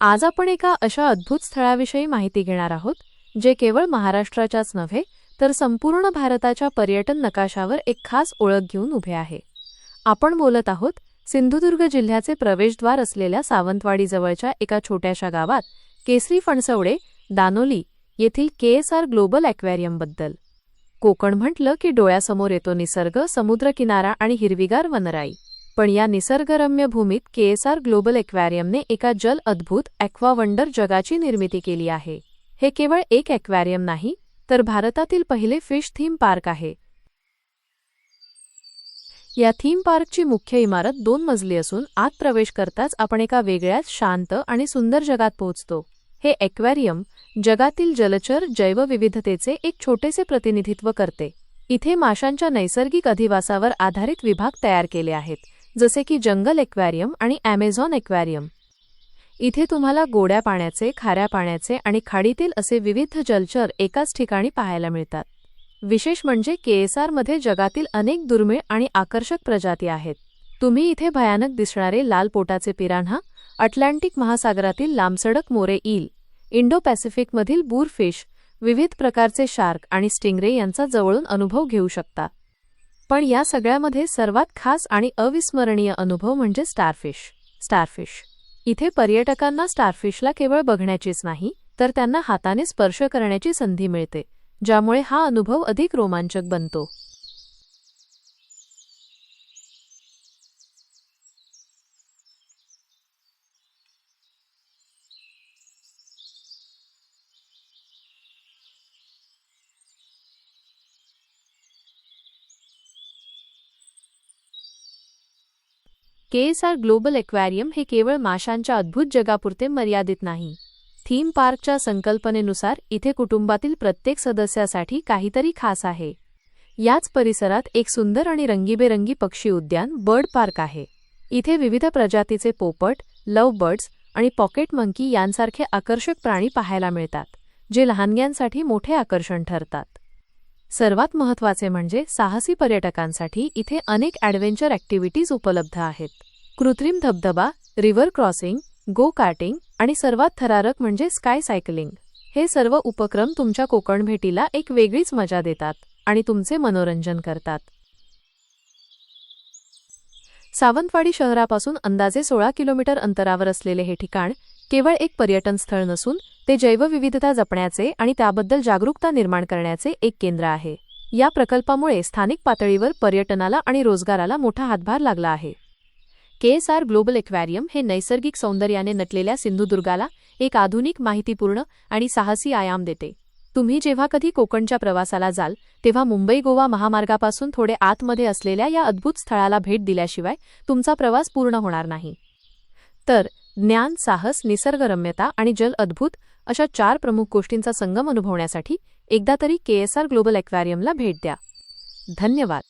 आज आपण एका अशा अद्भुत स्थळाविषयी माहिती घेणार आहोत जे केवळ महाराष्ट्राच्याच नव्हे तर संपूर्ण भारताच्या पर्यटन नकाशावर एक खास ओळख घेऊन उभे आहे. आपण बोलत आहोत सिंधुदुर्ग जिल्ह्याचे प्रवेशद्वार असलेल्या सावंतवाडीजवळच्या एका छोट्याशा गावात केसरी फणसवडे दानोली येथील केएसआर ग्लोबल ॲक्वॅरियमबद्दल कोकण म्हटलं की डोळ्यासमोर येतो निसर्ग समुद्रकिनारा आणि हिरवीगार वनराई. पण या निसर्गरम्य भूमीत केएसआर ग्लोबल एक्वॅरियमने एका जल अद्भुत ॲक्वावंडर जगाची निर्मिती केली आहे. हे केवळ एक ॲक्वॅरियम नाही तर भारतातील पहिले फिश थीम पार्क आहे. या थीम पार्कची मुख्य इमारत दोन मजली असून आत प्रवेश करताच आपण एका वेगळ्याच शांत आणि सुंदर जगात पोहोचतो. हे ॲक्वॅरियम जगातील जलचर जैवविविधतेचे एक छोटेसे प्रतिनिधित्व करते. इथे माशांच्या नैसर्गिक अधिवासावर आधारित विभाग तयार केले आहेत. जसे की जंगल एक्वॅरियम आणि ॲमेझॉन एक्वॅरियम. इथे तुम्हाला गोड्या पाण्याचे खाऱ्या पाण्याचे आणि खाडीतील असे विविध जलचर एकाच ठिकाणी पाहायला मिळतात. विशेष म्हणजे केएसआरमध्ये जगातील अनेक दुर्मिळ आणि आकर्षक प्रजाती आहेत. तुम्ही इथे भयानक दिसणारे लाल पोटाचे पिरान्हा अटलांटिक महासागरातील लांबसडक मोरे ईल इंडो पॅसिफिकमधील बूरफिश विविध प्रकारचे शार्क आणि स्टिंगरे यांचा जवळून अनुभव घेऊ शकता. पण या सगळ्यामध्ये सर्वात खास आणि अविस्मरणीय अनुभव म्हणजे स्टारफिश. स्टारफिश. इथे पर्यटकांना स्टारफिशला केवळ बघण्याचीच नाही तर त्यांना हाताने स्पर्श करण्याची संधी मिळते ज्यामुळे हा अनुभव अधिक रोमांचक बनतो. केएसआर ग्लोबल एक्वॅरियम हे केवळ माशांच्या अद्भुत जगापुरते मर्यादित नाही. थीम पार्कच्या संकल्पनेनुसार इथे कुटुंबातील प्रत्येक सदस्यासाठी काहीतरी खास आहे. याच परिसरात एक सुंदर आणि रंगीबेरंगी पक्षी उद्यान बर्ड पार्क आहे. इथे विविध प्रजातीचे पोपट लव बर्ड्स आणि पॉकेट मंकी यांसारखे आकर्षक प्राणी पाहायला मिळतात जे लहानग्यांसाठी मोठे आकर्षण ठरतात. सर्वात महत्त्वाचे म्हणजे साहसी पर्यटकांसाठी इथे अनेक ॲडव्हेंचर ॲक्टिव्हिटीज उपलब्ध आहेत. कृत्रिम धबधबा रिव्हर क्रॉसिंग गो कार्टिंग आणि सर्वात थरारक म्हणजे स्काय सायकलिंग हे सर्व उपक्रम तुमच्या कोकण भेटीला एक वेगळीच मजा देतात आणि तुमचे मनोरंजन करतात. सावंतवाडी शहरापासून अंदाजे सोळा किलोमीटर अंतरावर असलेले हे ठिकाण केवळ एक पर्यटन स्थळ नसून ते जैवविविधता जपण्याचे आणि त्याबद्दल जागरूकता निर्माण करण्याचे एक केंद्र आहे. या प्रकल्पामुळे स्थानिक पातळीवर पर्यटनाला आणि रोजगाराला मोठा हातभार लागला आहे. केएसआर ग्लोबल एक्वॅरियम हे नैसर्गिक सौंदर्याने नटलेल्या सिंधुदुर्गाला एक आधुनिक माहितीपूर्ण आणि साहसी आयाम देते. तुम्ही जेव्हा कधी कोकणच्या प्रवासाला जाल तेव्हा मुंबई गोवा महामार्गापासून थोडे आतमध्ये असलेल्या या अद्भुत स्थळाला भेट दिल्याशिवाय तुमचा प्रवास पूर्ण होणार नाही. तर ज्ञान साहस निसर्गरम्यता आणि जल अद्भुत अशा चार प्रमुख गोष्टींचा संगम अनुभवण्यासाठी एकदा तरी केएसआर ग्लोबल एक्वॅरियमला भेट द्या. धन्यवाद.